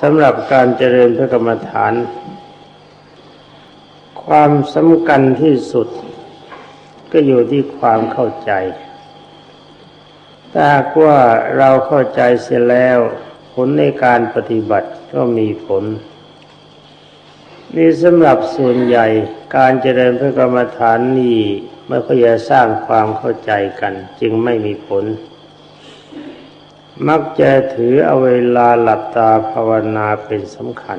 สำหรับการเจริญพระกรรมฐาน ความสำคัญที่สุด ก็อยู่ที่ความเข้าใจถ้าว่าเราเข้าใจเสียแล้ว ผลในการปฏิบัติก็มีผล นี่สำหรับส่วนใหญ่การเจริญพระกรรมฐานนี้ไม่ค่อยจะสร้างความเข้าใจกัน จึงไม่มีผล มักจะถือเอาเวลาหลับตาภาวนาเป็นสำคัญ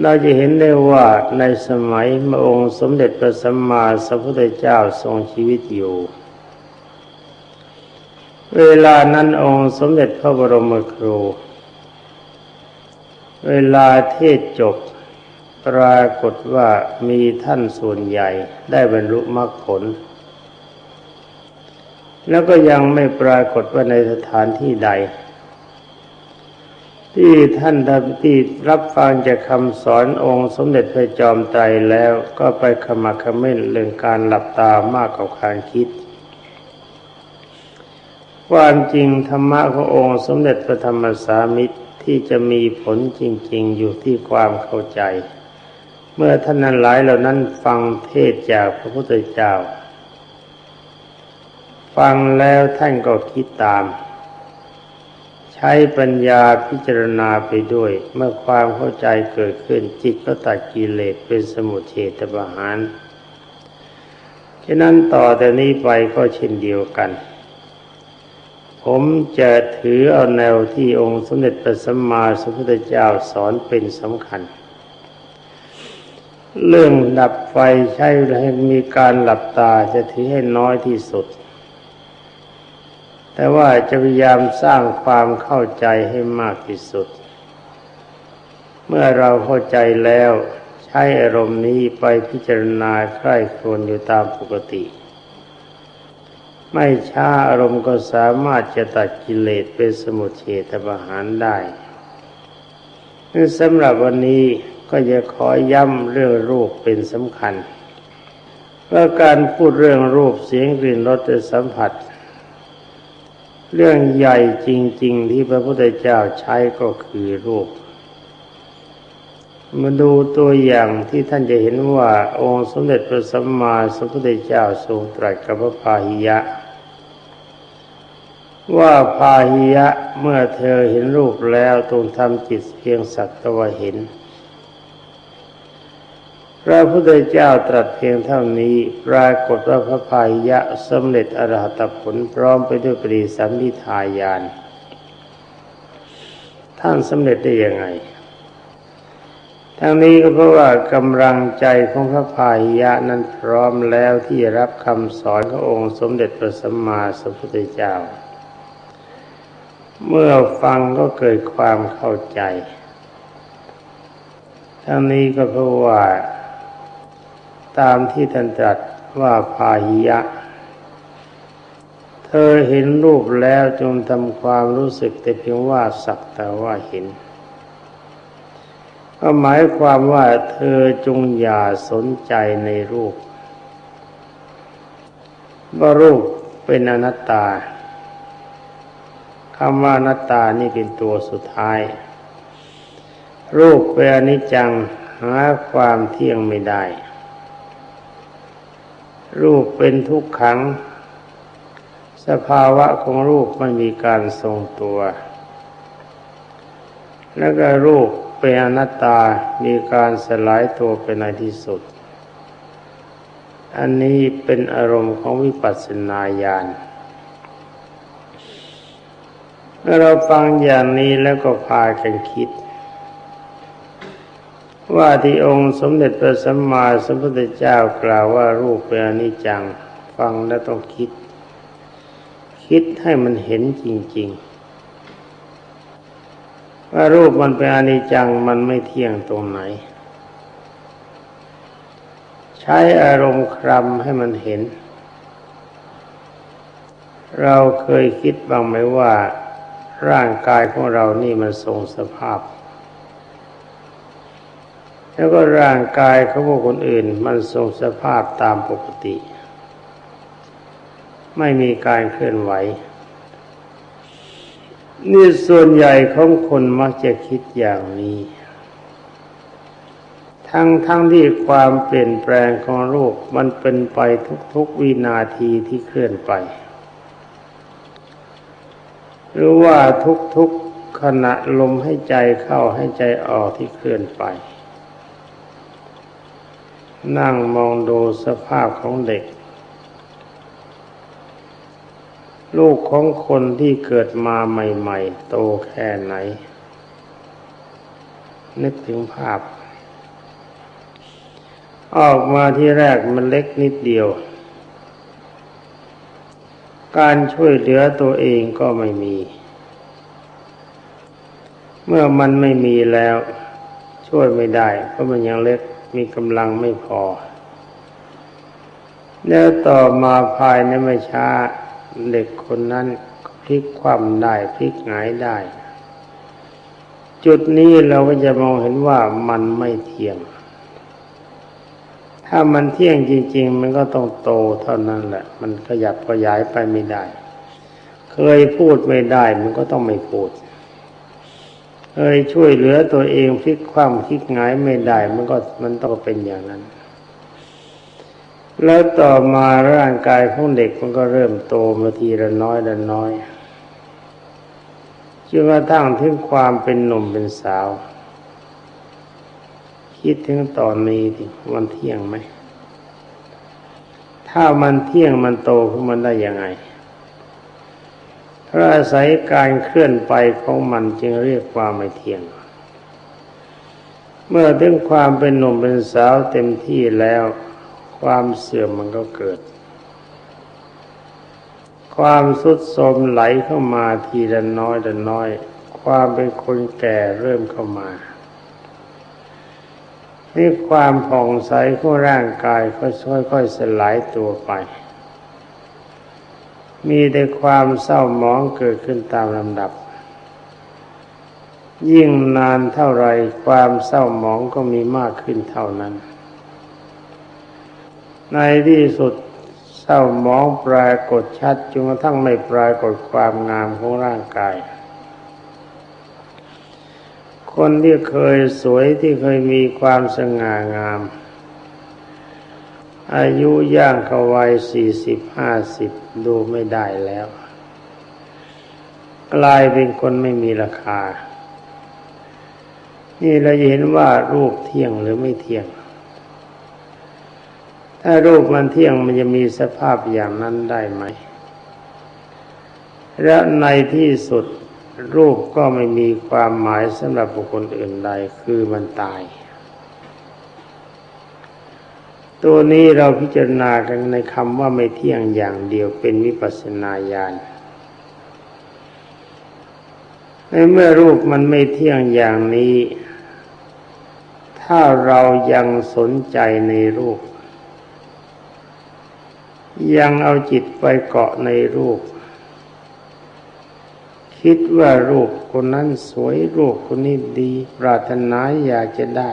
เราจะเห็นได้ว่าในสมัยพระองค์สมเด็จพระสัมมาสัมพุทธเจ้าทรงชีวิตอยู่ เวลานั้นองค์สมเด็จพระบรมครู เวลาเทศจบปรากฏว่ามีท่านส่วนใหญ่ได้บรรลุมรรคผล แล้วก็ยังไม่ปรากฏว่าในสถานที่ใด ที่ท่านที่รับฟังจากคำสอนองค์สมเด็จพระจอมไตรแล้วก็ไปขมักขม้นเรื่องการหลับตามากกว่าการคิด ความจริงธรรมะขององค์สมเด็จพระธรรมสามิตรที่จะมีผลจริง ๆ อยู่ที่ความเข้าใจ เมื่อท่านนั้นหลายเหล่านั้นฟังเทศจากพระพุทธเจ้า ฟังแล้วท่านก็คิดตาม ใช้ปัญญาพิจารณาไปด้วย เมื่อความเข้าใจเกิดขึ้นจิตก็ตัดกิเลสเป็นสมุทเฉตประหารฉะนั้นต่อแต่นี้ไปก็เช่นเดียวกัน ผมจะถือเอาแนวที่องค์สมเด็จพระสัมมาสัมพุทธเจ้าสอนเป็นสำคัญ เรื่องดับไฟใช้ให้มีการหลับตาจะถือให้น้อยที่สุด แต่ว่าจะพยายามสร้างความเข้าใจให้มากที่สุด เมื่อเราเข้าใจแล้ว ใช้อารมณ์นี้ไปพิจารณาใคร่ครวญอยู่ตามปกติ ไม่ช้าอารมณ์ก็สามารถจะตัดกิเลสเป็นสมุทเฉทประหารได้สำหรับวันนี้ก็จะขอย้ำเรื่องรูปเป็นสำคัญว่าการพูดเรื่องรูปเสียงกลิ่นรสและสัมผัส เรื่องใหญ่จริง ๆ ที่พระพุทธเจ้าใช้ก็คือรูป มาดูตัวอย่างที่ท่านจะเห็นว่าองค์สมเด็จพระสัมมาสัมพุทธเจ้าทรงตรัสกับพระพาหิยะ ว่าพาหิยะเมื่อเธอเห็นรูปแล้วตรงทำจิตเพียงสักตะวเห็น พระพุทธเจ้าตรัสเพียงเท่านี้ ปรากฏว่าพระพายะสำเร็จอรหัตผลพร้อมไปด้วยปรีสัมมิทายาน ท่านสำเร็จได้ยังไง ทั้งนี้ก็เพราะว่ากำลังใจของพระพายะนั้นพร้อมแล้วที่จะรับคำสอนขององค์สมเด็จพระสัมมาสัมพุทธเจ้า เมื่อฟังก็เกิดความเข้าใจ ทั้งนี้ก็เพราะว่า ตามที่ท่านตรัสว่าพาหิยะ เธอเห็นรูปแล้วจงทำความรู้สึกแต่เพียงว่าสักแต่ว่าเห็น ก็หมายความว่าเธอจงอย่าสนใจในรูป ว่ารูปเป็นอนัตตาคำว่าอนัตตานี่เป็นตัวสุดท้าย รูปเป็นอนิจจังหาความเที่ยงไม่ได้ รูปเป็นทุกขัง สภาวะของรูปไม่มีการทรงตัว แล้วก็รูปเป็นอนัตตา มีการสลายตัวเป็นในที่สุด อันนี้เป็นอารมณ์ของวิปัสสนาญาณเมื่อเราฟังอย่างนี้แล้วก็พากันคิด ว่าที่องค์สมเด็จพระสัมมาสัมพุทธเจ้ากล่าวว่ารูปเป็นอนิจจัง ฟังแล้วต้องคิด คิดให้มันเห็นจริง ๆ ว่ารูปมันเป็นอนิจจังมันไม่เที่ยงตรงไหน ใช้อารมณ์ครำให้มันเห็น เราเคยคิดบ้างไหมว่า ร่างกายของเรานี่มันทรงสภาพ แล้วก็ร่างกายของพวกคนอื่น มันทรงสภาพตามปกติ ไม่มีการเคลื่อนไหว นี่ส่วนใหญ่ของคนมักจะคิดอย่างนี้ ทั้งทั้งที่ความเปลี่ยนแปลงของโลกมันเป็นไปทุกๆวินาทีที่เคลื่อนไป หรือว่าทุกๆขณะลมให้ใจเข้าให้ใจออกที่เคลื่อนไป นั่งมองดูสภาพของเด็ก ลูกของคนที่เกิดมาใหม่ ๆ โตแค่ไหน นึกถึงภาพ ออกมาที่แรกมันเล็กนิดเดียว การช่วยเหลือตัวเองก็ไม่มี เมื่อมันไม่มีแล้ว ช่วยไม่ได้เพราะมันยังเล็ก มีกำลังไม่พอ แล้วต่อมาภายในไม่ช้าเด็กคนนั้นพลิกคว่ำได้พลิกหงายได้ จุดนี้เราก็จะมองเห็นว่ามันไม่เที่ยง ถ้ามันเที่ยงจริง ๆ มันก็ต้องโตเท่านั้นแหละ มันขยับขยายไปไม่ได้ เคยพูดไม่ได้มันก็ต้องไม่พูด เคยช่วยเหลือตัวเองพลิกคว่ำพลิกงายไม่ได้ มันก็มันต้องเป็นอย่างนั้น แล้วต่อมาร่างกายของเด็กมันก็เริ่มโตมาทีละน้อยละน้อยจนกระทั่งถึงความเป็นหนุ่มเป็นสาว คิดถึงตอนนี้ดิมันเที่ยงไหม ถ้ามันเที่ยงมันโตขึ้นมันได้ยังไง เพราะอาศัยการเคลื่อนไปของมันจึงเรียกว่าไม่เที่ยง เมื่อถึงความเป็นหนุ่มเป็นสาวเต็มที่แล้ว ความเสื่อมมันก็เกิด ความสุดโทมไหลเข้ามาทีละน้อยละน้อย ความเป็นคนแก่เริ่มเข้ามานี่ความผ่องใสของร่างกายค่อยๆสลายตัวไป มีแต่ความเศร้าหมองเกิดขึ้นตามลำดับ ยิ่งนานเท่าไรความเศร้าหมองก็มีมากขึ้นเท่านั้น ในที่สุดเศร้าหมองปรากฏชัดจนกระทั่งไม่ปรากฏความงามของร่างกาย คนที่เคยสวยที่เคยมีความสง่างาม อายุย่างเข้าวัยสี่สิบห้าสิบดูไม่ได้แล้ว กลายเป็นคนไม่มีราคา นี่เราจะเห็นว่ารูปเที่ยงหรือไม่เที่ยง ถ้ารูปมันเที่ยงมันจะมีสภาพอย่างนั้นได้ไหม และในที่สุดรูปก็ไม่มีความหมายสำหรับบุคคลอื่นใดคือมันตาย ตัวนี้เราพิจารณากันในคำว่าไม่เที่ยงอย่างเดียวเป็นวิปัสสนาญาณในเมื่อรูปมันไม่เที่ยงอย่างนี้ ถ้าเรายังสนใจในรูป ยังเอาจิตไปเกาะในรูป คิดว่ารูปคนนั้นสวยรูปคนนี้ดี ปรารถนาอยากจะได้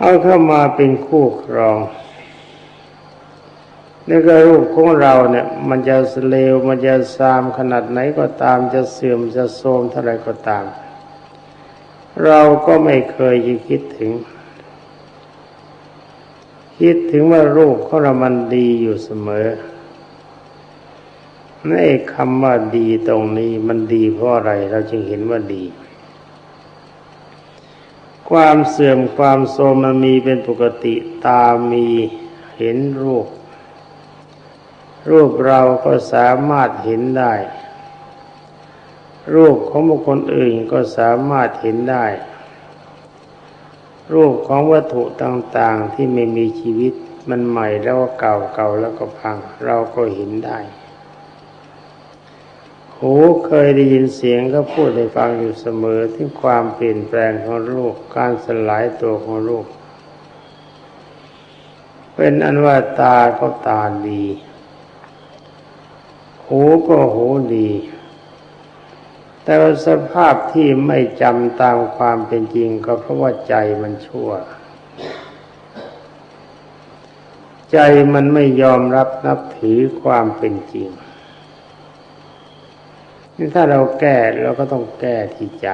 เอาเข้ามาเป็นคู่ครองนี่ก็รูปของเราเนี่ย มันจะเลวมันจะซามขนาดไหนก็ตามจะเสื่อมจะโทรมเท่าไรก็ตาม เราก็ไม่เคยคิดถึง คิดถึงว่ารูปของเรามันดีอยู่เสมอในคำว่าดีตรงนี้มันดีเพราะอะไร เราจึงเห็นว่าดี ความเสื่อมความโทรมมันมีเป็นปกติตามีเห็นรูป รูปเราก็สามารถเห็นได้ รูปของบุคคลอื่นก็สามารถเห็นได้ รูปของวัตถุต่างๆที่ไม่มีชีวิตมันใหม่แล้วก็เก่าเก่าแล้วก็พัง เราก็เห็นได้ หูเคยได้ยินเสียงก็พูดให้ฟังอยู่เสมอถึงความเปลี่ยนแปลงของรูปการสลายตัวของรูปเป็นอันว่าตาก็ตาดี หูก็หูดี แต่ว่าสภาพที่ไม่จำตามความเป็นจริงก็เพราะว่าใจมันชั่ว ใจมันไม่ยอมรับนับถือความเป็นจริง นี่ถ้าเราแก้เราก็ต้องแก้ที่ใจ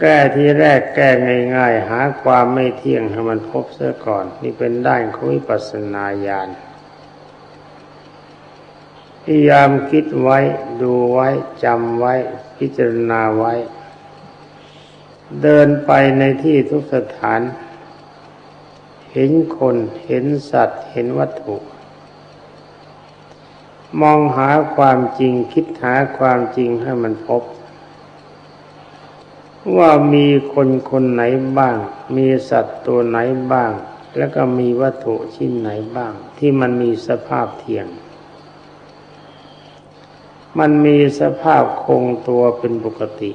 แก้ที่แรกแก้ง่ายๆ หาความไม่เที่ยงให้มันพบเสียก่อน นี่เป็นด้านของวิปัสสนาญาณพยายามคิดไว้ดูไว้จำไว้ พิจารณาไว้ เดินไปในที่ทุกสถาน เห็นคนเห็นสัตว์เห็นวัตถุ มองหาความจริงคิดหาความจริงให้มันพบ ว่ามีคนคนไหนบ้าง มีสัตว์ตัวไหนบ้าง แล้วก็มีวัตถุชิ้นไหนบ้าง ที่มันมีสภาพเทียง มันมีสภาพคงตัวเป็นปกติ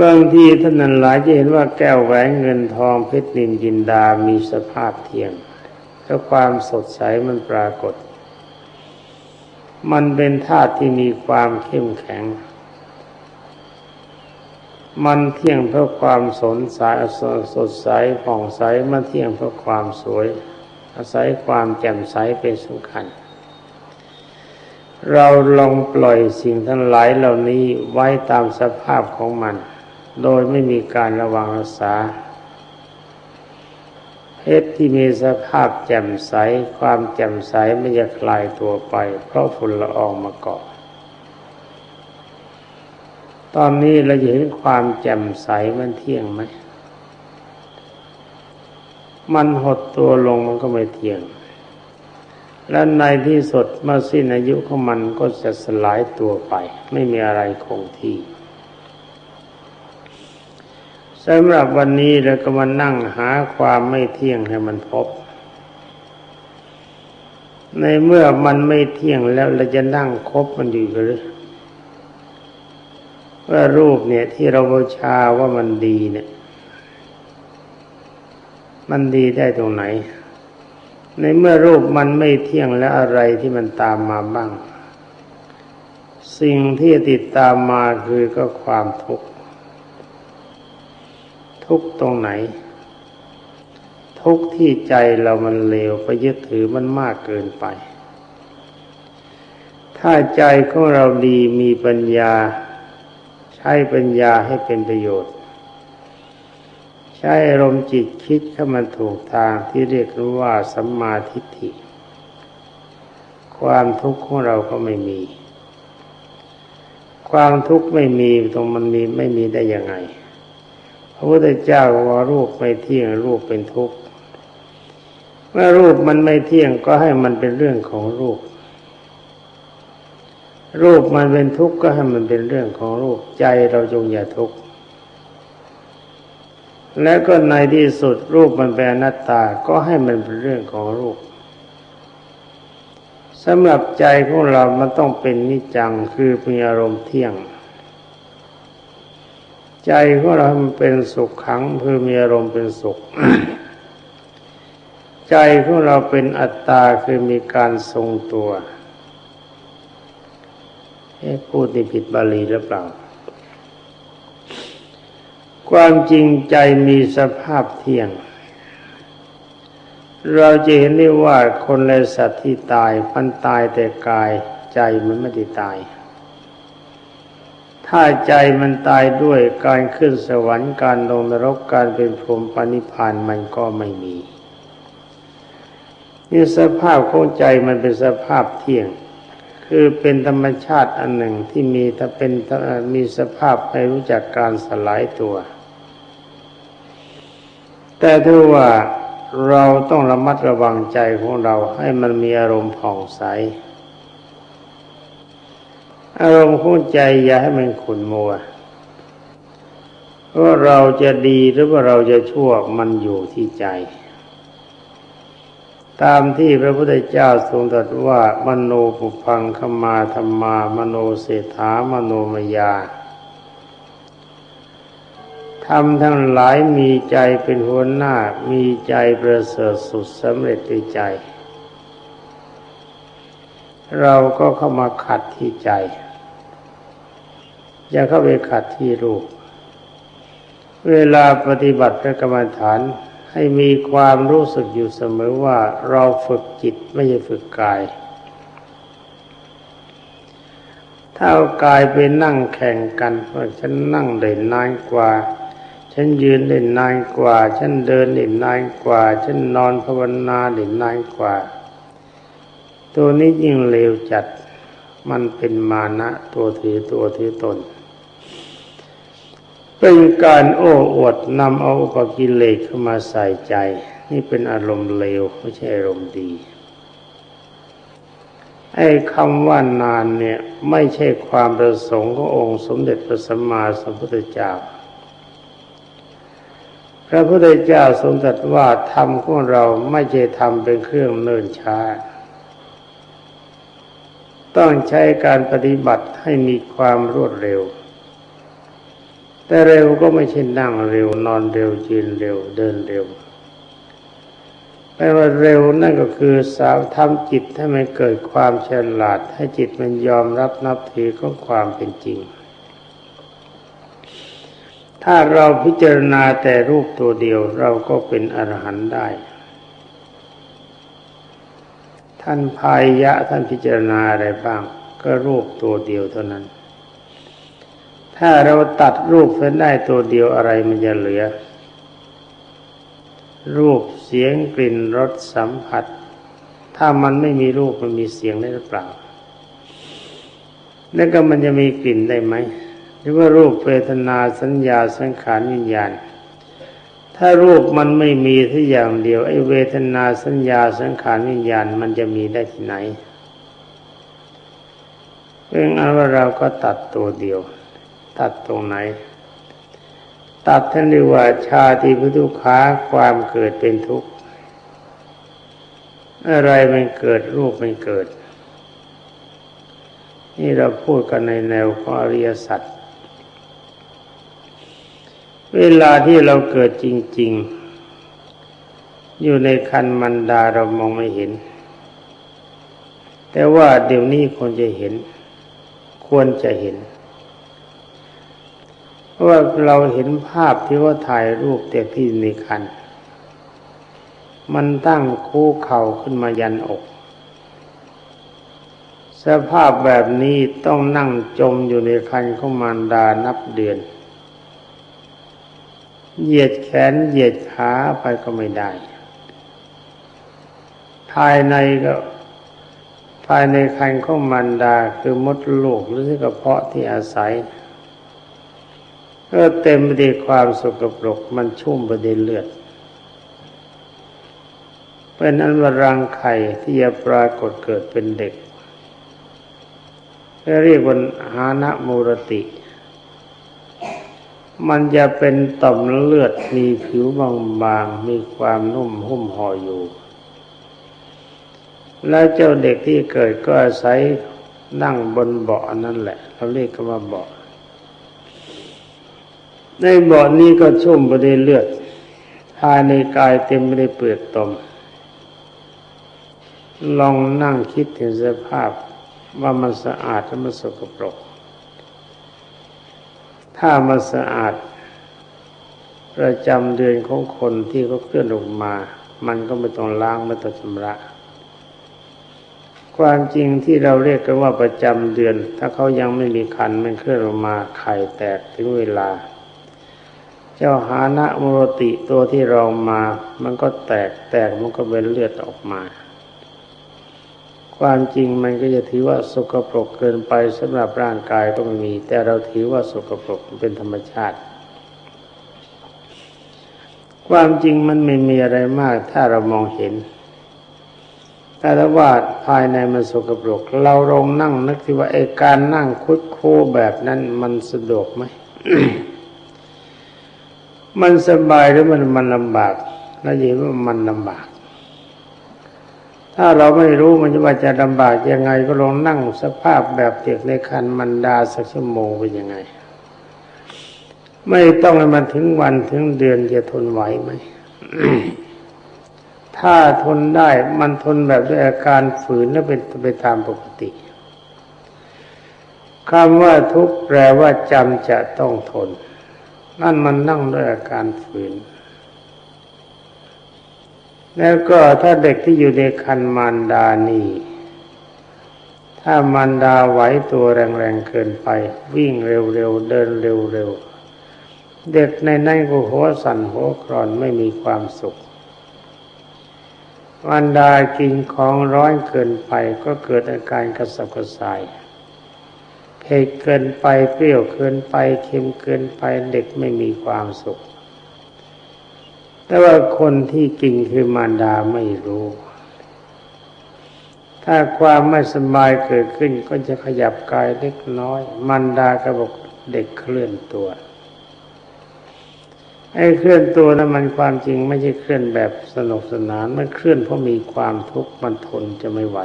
บางทีท่านนั้นหลายจะเห็นว่าแก้วแหวนเงินทองเพชรนินจินดา มีสภาพเทียง แล้วความสดใสมันปรากฏ มันเป็นธาตุที่มีความเข้มแข็ง มันเที่ยงเพราะความสนสายสดใสผ่องใสมันเที่ยงเพราะความสวย อาศัยความแจ่มใสเป็นสำคัญ เราลองปล่อยสิ่งทั้งหลายเหล่านี้ไว้ตามสภาพของมัน โดยไม่มีการระวังรักษา เพชรที่มีสภาพแจ่มใส ความแจ่มใสไม่จะคลายตัวไป เพราะฝุ่นละอองมาเกาะตอนนี้เราเห็นความแจ่มใสมันเที่ยงไหม มันหดตัวลงมันก็ไม่เที่ยง และในที่สุดเมื่อสิ้นอายุของมันก็จะสลายตัวไป ไม่มีอะไรคงที่ สำหรับวันนี้เราก็มานั่งหาความไม่เที่ยงให้มันพบ ในเมื่อมันไม่เที่ยงแล้วเราจะนั่งคบมันอยู่หรือว่ารูปเนี่ยที่เราบูชาว่ามันดีเนี่ย มันดีได้ตรงไหน ในเมื่อรูปมันไม่เที่ยงแล้วอะไรที่มันตามมาบ้าง สิ่งที่ติดตามมาคือก็ความทุกข์ ทุกตรงไหน ทุกที่ใจเรามันเลวไปยึดถือมันมากเกินไป ถ้าใจของเราดีมีปัญญา ใช้ปัญญาให้เป็นประโยชน์ ใช้อารมณ์จิตคิดให้มันถูกทางที่เรียกว่าสัมมาทิฏฐิ ความทุกข์ของเราก็ไม่มีความทุกข์ไม่มีตรงมันมีไม่มีได้ยังไง ระพุทธเจ้าว่ารูปไม่เที่ยงรูปเป็นทุกข์เมื่อรูปมันไม่เที่ยงก็ให้มันเป็นเรื่องของรูป รูปมันเป็นทุกข์ก็ให้มันเป็นเรื่องของรูปใจเราจงอย่าทุกข์แล้วก็ในที่สุดรูปมันเป็นอนัตตาก็ให้มันเป็นเรื่องของรูปสำหรับใจของเรามันต้องเป็นนิจังคือมีอารมณ์เที่ยง ใจของเรามันเป็นสุขขังคือมีอารมณ์เป็นสุข ใจของเราเป็นอัตตาคือมีการทรงตัวพูดที่ผิดบาลีหรือเปล่า ความจริงใจมีสภาพเที่ยง เราจะเห็นได้ว่าคนและสัตว์ที่ตายมันตายแต่กายใจมันไม่ได้ตาย ถ้าใจมันตายด้วยการขึ้นสวรรค์การลงนรกการเป็นพรหมปณิพานมันก็ไม่มีนี่สภาพของใจมันเป็นสภาพเที่ยง คือเป็นธรรมชาติอันหนึ่งที่มีถ้าเป็นมีสภาพไม่รู้จักการสลายตัว แต่ถ้าว่าเราต้องระมัดระวังใจของเราให้มันมีอารมณ์ผ่องใส อารมณ์ของใจอย่าให้มันขุ่นมัวว่าเราจะดีหรือว่าเราจะชั่วมันอยู่ที่ใจ ตามที่พระพุทธเจ้าทรงตรัสว่ามโนปุพังขมาธรรมามโนเศรษฐามโนมยาทำทั้งหลายมีใจเป็นหัวหน้ามีใจประเสริฐสุดสำเร็จในใจ เราก็เข้ามาขัดที่ใจ อย่าเข้าไปขัดที่รูป เวลาปฏิบัติพระกรรมฐานให้มีความรู้สึกอยู่เสมอว่าเราฝึกจิตไม่ใช่ฝึกกาย ถ้าเอากายไปนั่งแข่งกันว่าฉันนั่งได้นนานกว่า ฉันยืนได้นนานกว่า ฉันเดินได้นนานกว่า ฉันนอนภาวนาได้นานกว่า ตัวนี้ยิ่งเลวจัดมันเป็นมานะตัวถือตัวถือตน เป็นการโอ้อวดนำเอาอุปกิเลสเข้ามาใส่ใจ นี่เป็นอารมณ์เลวไม่ใช่อารมณ์ดีไอ้คำว่านานเนี่ยไม่ใช่ความประสงค์ขององค์สมเด็จพระสัมมาสัมพุทธเจ้า พระพุทธเจ้าทรงตรัสว่าธรรมของเราไม่ใช่ทำเป็นเครื่องเนิ่นช้า ต้องใช้การปฏิบัติให้มีความรวดเร็ว แต่เร็วก็ไม่ใช่นั่งเร็วนอนเร็วยืนเร็วเดินเร็วแปลว่าเร็วนั่นก็คือสาวทำจิตให้มันเกิดความฉลาด ให้จิตมันยอมรับนับถือของความเป็นจริง ถ้าเราพิจารณาแต่รูปตัวเดียวเราก็เป็นอรหันต์ได้ ท่านพายะท่านพิจารณาอะไรบ้าง ก็รูปตัวเดียวเท่านั้น ถ้าเราตัดรูปเส้นได้ตัวเดียวอะไรมันจะเหลือ รูปเสียงกลิ่นรสสัมผัส ถ้ามันไม่มีรูปมันมีเสียงได้หรือเปล่า แล้วก็มันจะมีกลิ่นได้ไหมหรือว่ารูปเวทนาสัญญาสังขารวิญญาณ ถ้ารูปมันไม่มีที่อย่างเดียวไอ้เวทนาสัญญาสังขารวิญญาณมันจะมีได้ที่ไหนเพราะงั้นว่าเราก็ตัดตัวเดียว ตัดตรงไหน ตัดท่านเรียกว่าชาติพุทุขาความเกิดเป็นทุกข์ อะไรมันเกิดรูปมันเกิด นี่เราพูดกันในแนวของอริยสัจเวลาที่เราเกิดจริง ๆ อยู่ในคันมันดาเรามองไม่เห็น แต่ว่าเดี๋ยวนี้คนจะเห็น ควรจะเห็น ว่าเราเห็นภาพที่ว่าถ่ายรูปเด็กที่ในคัน มันตั้งคู่เข่าขึ้นมายันอก สภาพแบบนี้ต้องนั่งจมอยู่ในคันของมารดานับเดือน เหยียดแขนเหยียดขาไปก็ไม่ได้ ภายในก็ภายในคันของมารดาคือมดลูกหรือที่กระเพาะที่อาศัย ก็เต็มไปด้วยความสกปรกมันชุ่มไปด้วยเลือดเป็นอันวรังไข่ที่จะปรากฏเกิดเป็นเด็กเรียกว่าหานะมูรติ มันจะเป็นต่อมเลือดมีผิวบางๆ มีความนุ่มหุ้มห่ออยู่ แล้วเจ้าเด็กที่เกิดก็อาศัยนั่งบนเบาะนั่นแหละ เราเรียกกันว่าเบาะ ในเบาะนี้ก็ชุ่มไปด้วยเลือดภายในกายเต็มไปด้วยเปลือกตม ลองนั่งคิดถึงสภาพว่ามันสะอาดหรือมันสกปรก ถ้ามันสะอาด ประจำเดือนของคนที่เขาเคลื่อนออกมา มันก็ไม่ต้องล้างไม่ต้องชำระ ความจริงที่เราเรียกกันว่าประจำเดือน ถ้าเขายังไม่มีคันมันเคลื่อนออกมาไข่แตกถึงเวลา เจ้าหานะมรติตัวที่เรามา มันก็แตกแตกมันก็เป็นเลือดออกมา ความจริงมันก็จะถือว่าสกปรกเกินไปสำหรับร่างกายก็ไม่มี แต่เราถือว่าสกปรกเป็นธรรมชาติ ความจริงมันไม่มีอะไรมาก ถ้าเรามองเห็นแต่ถ้าว่าภายในมันสกปรก เราลองนั่งนึกที่ว่าไอ้การนั่งคุดโคแบบนั้นมันสะดวกไหม มันสบายหรือมันมันลำบากแล้วยินว่ามันลำบาก ถ้าเราไม่รู้มันจะว่าจะลำบากยังไงก็ลองนั่งสภาพแบบเด็กในคันมันดาสักชั่วโมงเป็นยังไง ไม่ต้องให้มันถึงวันถึงเดือนจะทนไหวไหมถ้าทนได้มันทนแบบด้วยอาการฝืนแล้วเป็นไปตามปกติคำว่าทุกข์แปลว่าจำจะต้องทน นั่นมันนั่งด้วยอาการฝืน แล้วก็ถ้าเด็กที่อยู่ในคันมารดานี่ถ้ามันดาไหวตัวแรงๆเกินไป วิ่งเร็วๆเดินเร็วๆเด็กในนั่นก็หัวสั่นหัวครอนไม่มีความสุขมันดากินของร้อนเกินไปก็เกิดอาการกระสับกระส่าย เผ็ดเกินไปเปรี้ยวเกินไปเค็มเกินไปเด็กไม่มีความสุข แต่ว่าคนที่กินคือมารดาไม่รู้ ถ้าความไม่สบายเกิดขึ้นก็จะขยับกายเล็กน้อยมันดาก็บอกเด็กเคลื่อนตัวไอ้เคลื่อนตัวนั้นมันความจริงไม่ใช่เคลื่อนแบบสนุกสนาน มันเคลื่อนเพราะมีความทุกข์มันทนจะไม่ไหว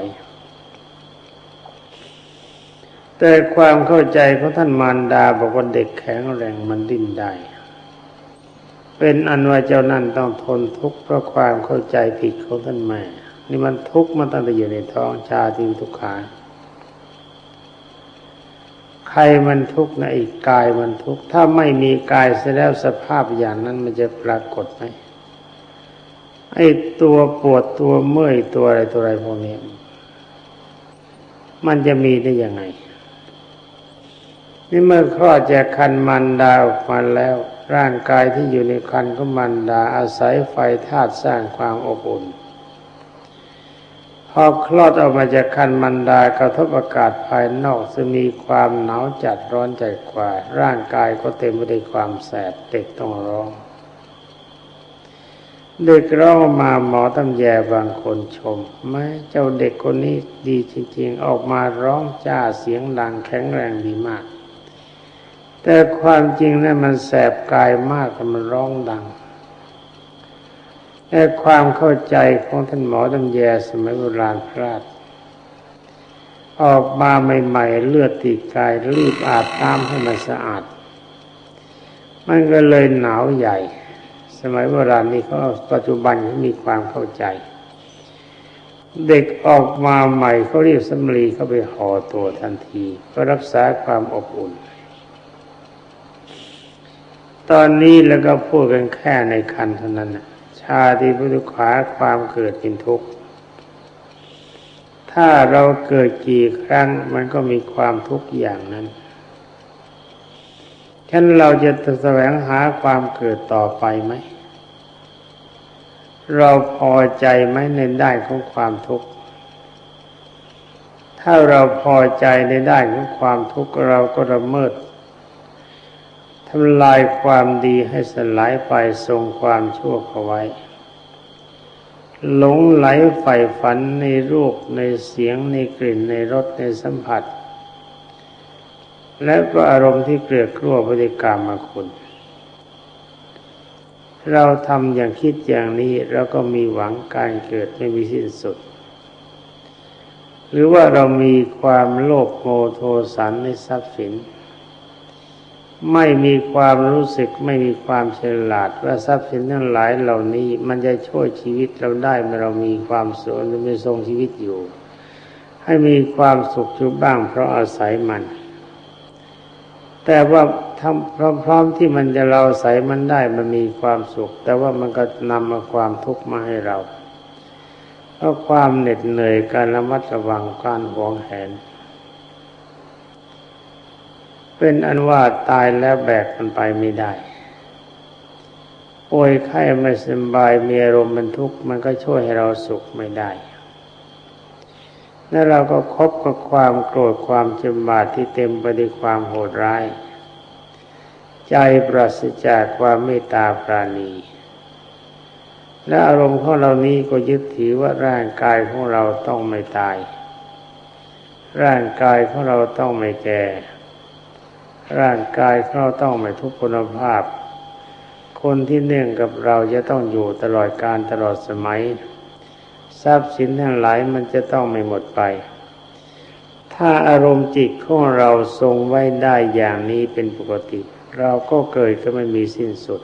แต่ความเข้าใจของท่านมารดาบอกว่าเด็กแข็งแรงมันดิ้นได้ เป็นอันว่าเจ้านั่นต้องทนทุกข์เพราะความเข้าใจผิดของท่านแม่ นี่มันทุกข์มาตั้งแต่อยู่ในท้องชาติทุกขาใครมันทุกข์นะอีกกายมันทุกข์ถ้าไม่มีกายเสียแล้วสภาพอย่างนั้นมันจะปรากฏไหมไอ้ตัวปวดตัวเมื่อยตัวอะไรตัวอะไรพวกนี้ มันจะมีได้ยังไง นี่เมื่อคลอดจากคันมันดาออกมาแล้ว ร่างกายที่อยู่ในคันก็มันดาอาศัยไฟธาตุสร้างความอบอุ่นพอคลอดออกมาจากคันมันดากระทบอากาศภายนอกจะมีความหนาวจัดร้อนใจกว่า ร่างกายก็เต็มไปด้วยความแสบเด็กต้องร้องเด็กร้องมาหมอตำแยบางคนชมแม้เจ้าเด็กคนนี้ดีจริงๆ ออกมาร้องจ้าเสียงดังแข็งแรงดีมาก แต่ความจริงนั้นมันแสบกายมากมันร้องดังแต่ความเข้าใจของท่านหมอตำแยสมัยโบราณพลาดออกมาใหม่ๆเลือดติดกายรีบอาบน้ำให้มันสะอาด มันก็เลยหนาวใหญ่ สมัยโบราณนี้เขาปัจจุบันเขามีความเข้าใจ เด็กออกมาใหม่เขาเรีบสำลีเข้าไปห่อตัวทันที ก็รักษาความอบอุ่น ตอนนี้แล้วก็พูดกันแค่ในคันเท่านั้นชาติพุทธขาความเกิดเป็นทุกข์ถ้าเราเกิดกี่ครั้งมันก็มีความทุกข์อย่างนั้นฉันเราจะแสวงหาความเกิดต่อไปไหม เราพอใจไหมในได้ของความทุกข์ ถ้าเราพอใจในได้ของความทุกข์เราก็ละเมิด ทำลายความดีให้สลายไปทรงความชั่วเอาไว้ หลงไหลใฝ่ฝันในรูปในเสียงในกลิ่นในรสในสัมผัส และก็อารมณ์ที่เกลือกลัวปฏิกรรมมาคุณ เราทำอย่างคิดอย่างนี้เราก็มีหวังการเกิดไม่มีสิ้นสุด หรือว่าเรามีความโลภโมโทสันในทรัพย์สิน ไม่มีความรู้สึกไม่มีความฉลาด ว่าทรัพย์สินทั้งหลายเหล่านี้ มันจะช่วยชีวิตเราได้เมื่อเรามีความสุขหรือมีทรงชีวิตอยู่ ให้มีความสุขอยู่บ้าง เพราะอาศัยมัน แต่ว่าทำพร้อมๆที่มันจะเราอาศัยมันได้มันมีความสุข แต่ว่ามันก็นำมาความทุกข์มาให้เราเพราะความเหน็ดเหนื่อยการระมัดระวังการหวงแหน เป็นอันว่าตายแล้วแบกมันไปไม่ได้ป่วยไข้ไม่สบายมีอารมณ์มันทุกข์มันก็ช่วยให้เราสุขไม่ได้ แล้วเราก็คบกับความโกรธความจำบาดที่เต็มไปด้วยความโหดร้าย ใจปราศจากความเมตตาปราณี และอารมณ์ของเรานี้ก็ยึดถือว่าร่างกายของเราต้องไม่ตาย ร่างกายของเราต้องไม่แก่ ร่างกายเขาต้องไม่ทุกคุณภาพ คนที่เนื่องกับเราจะต้องอยู่ตลอดการตลอดสมัย ทรัพย์สินทั้งหลายมันจะต้องไม่หมดไป ถ้าอารมณ์จิตของเราทรงไว้ได้อย่างนี้เป็นปกติ เราก็เกิดก็ไม่มีสิ้นสุด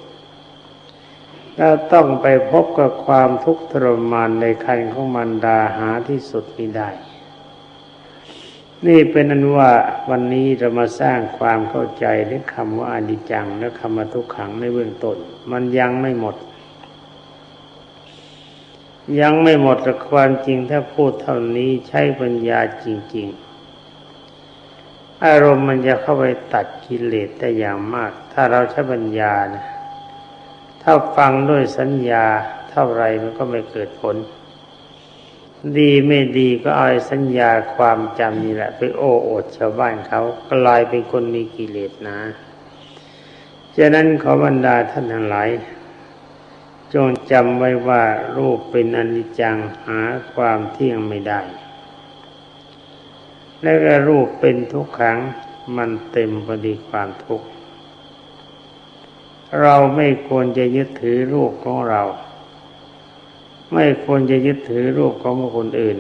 เราต้องไปพบกับความทุกข์ทรมานในคันของมันดาหาที่สุดไม่ได้ นี่เป็นอันว่าวันนี้เรามาสร้างความเข้าใจในคำว่าอนิจจังและคำว่าทุกขังในเบื้องต้นมันยังไม่หมด ยังไม่หมดแต่ความจริงถ้าพูดเท่านี้ใช้ปัญญาจริงอารมณ์มันจะเข้าไปตัดกิเลสได้อย่างมาก ถ้าเราใช้ปัญญานะถ้าฟังด้วยสัญญาเท่าไรมันก็ไม่เกิดผล ดีไม่ดีก็เอาสัญญาความจำนี่แหละ ไปโอ้โอดชาวบ้านเขากลายเป็นคนมีกิเลสนะฉะนั้นขอบรรดาท่านทั้งหลาย จงจำไว้ว่ารูปเป็นอนิจจังหาความเที่ยงไม่ได้ และก็รูปเป็นทุกขังมันเต็มไปด้วยความทุกข์เราไม่ควรจะยึดถือรูปของเรา ไม่ควรจะยึดถือรูปของคนอื่น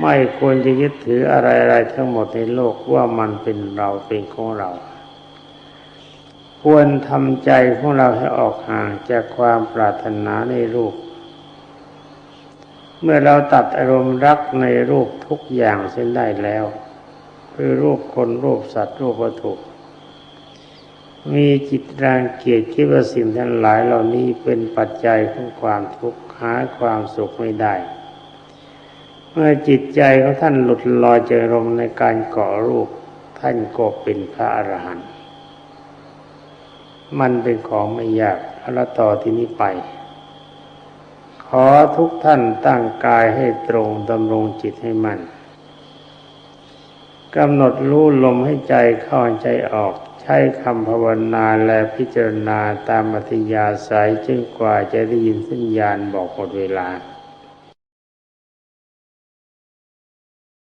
ไม่ควรจะยึดถืออะไรๆทั้งหมดในโลกว่ามันเป็นเราเป็นของเรา ควรทำใจของเราให้ออกห่างจากความปรารถนาในรูป เมื่อเราตัดอารมณ์รักในรูปทุกอย่างเส้นได้แล้ว คือรูปคนรูปสัตว์รูปวัตถุมีจิตรังเกียจคิดว่าสิ่งทั้งหลายเหล่านี้เป็นปัจจัยของความทุกข์ หาความสุขไม่ได้ เมื่อจิตใจของท่านหลุดลอยจรมในการเกาะรูป ท่านก็เป็นพระอรหันต์มันเป็นของไม่ยากเอาละต่อที่นี้ไป ขอทุกท่านตั้งกายให้ตรงดำรงจิตให้มั่นกำหนดรู้ลมให้ใจเข้าใจออก ใช้คำภาวนาและพิจารณาตามอัธยาศัยจนกว่าจะได้ยินสัญญาณบอกหมดเวลา